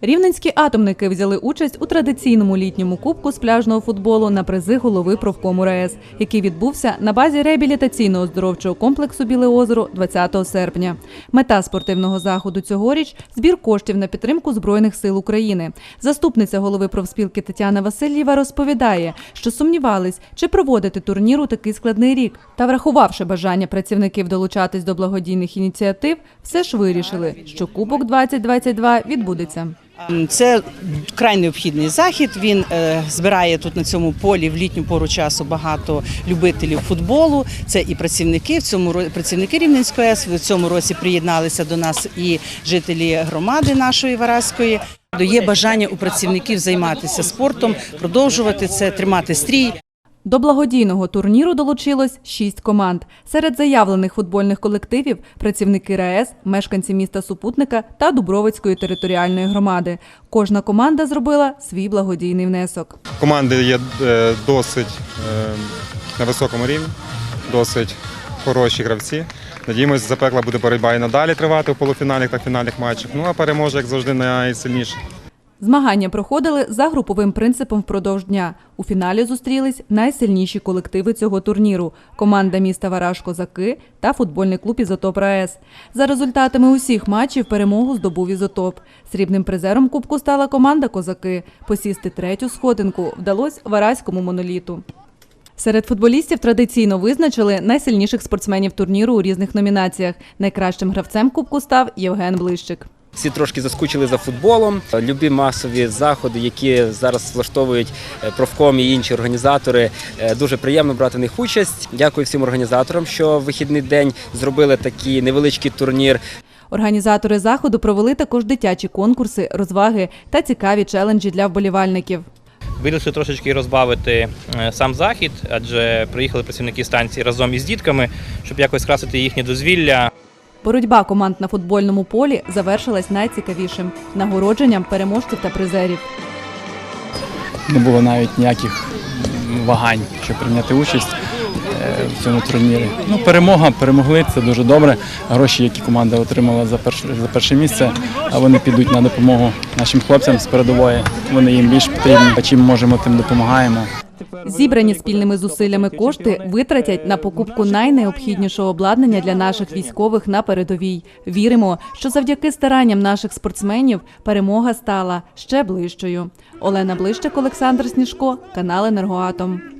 Рівненські атомники взяли участь у традиційному літньому кубку з пляжного футболу на призи голови профкому РаЕС, який відбувся на базі реабілітаційного оздоровчого комплексу Біле озеро 20 серпня. Мета спортивного заходу цьогоріч збір коштів на підтримку збройних сил України. Заступниця голови профспілки Тетяна Васильєва розповідає, що сумнівались, чи проводити турнір у такий складний рік. Та врахувавши бажання працівників долучатись до благодійних ініціатив, все ж вирішили, що Кубок 2022 відбудеться. Це край необхідний захід. Він е, збирає тут на цьому полі в літню пору часу багато любителів футболу. Це і працівники в цьому працівники Рівненської ЕС. В цьому році приєдналися до нас і жителі громади нашої Вараської. Є бажання у працівників займатися спортом, продовжувати це, тримати стрій. До благодійного турніру долучилось шість команд. Серед заявлених футбольних колективів працівники РаЕС, мешканці міста Супутника та Дубровицької територіальної громади. Кожна команда зробила свій благодійний внесок. Команди є е, досить е, на високому рівні, досить хороші гравці. Надіємося, запекла буде боротьба і надалі тривати в полуфінальних та фінальних матчах. Ну а переможе, як завжди, найсильніше. Змагання проходили за груповим принципом впродовж дня. У фіналі зустрілись найсильніші колективи цього турніру: команда міста Вараж Козаки та футбольний клуб Ізотоп РаЕС. За результатами усіх матчів перемогу здобув Ізотоп. Срібним призером кубку стала команда Козаки. Посісти третю сходинку вдалося вараському моноліту. Серед футболістів традиційно визначили найсильніших спортсменів турніру у різних номінаціях. Найкращим гравцем кубку став Євген Блищик. Всі трошки заскучили за футболом. Любі масові заходи, які зараз влаштовують е, профком і інші організатори. е, Дуже приємно брати в них участь. Дякую всім організаторам, що в вихідний день зробили такий невеличкий турнір. Організатори заходу провели також дитячі конкурси, розваги та цікаві челенджі для вболівальників. Вирішили трошечки розбавити е, сам захід, адже приїхали працівники станції разом із дітками, щоб якось скрасити їхнє дозвілля. Боротьба команд на футбольному полі завершилась найцікавішим нагородженням переможців та призерів. не було навіть ніяких вагань, щоб прийняти участь е, в цьому турнірі. Ну, перемога, перемогли, це дуже добре. Гроші, які команда отримала за перше, за перше місце, вони підуть на допомогу нашим хлопцям з передової. Вони їм більш потрібні. Чим можемо, тим допомагаємо. Зібрані спільними зусиллями кошти витратять на покупку найнеобхіднішого обладнання для наших військових на передовій. Віримо, що завдяки старанням наших спортсменів перемога стала ще ближчою. Олена Блищик, Олександр Сніжко, канал Енергоатом.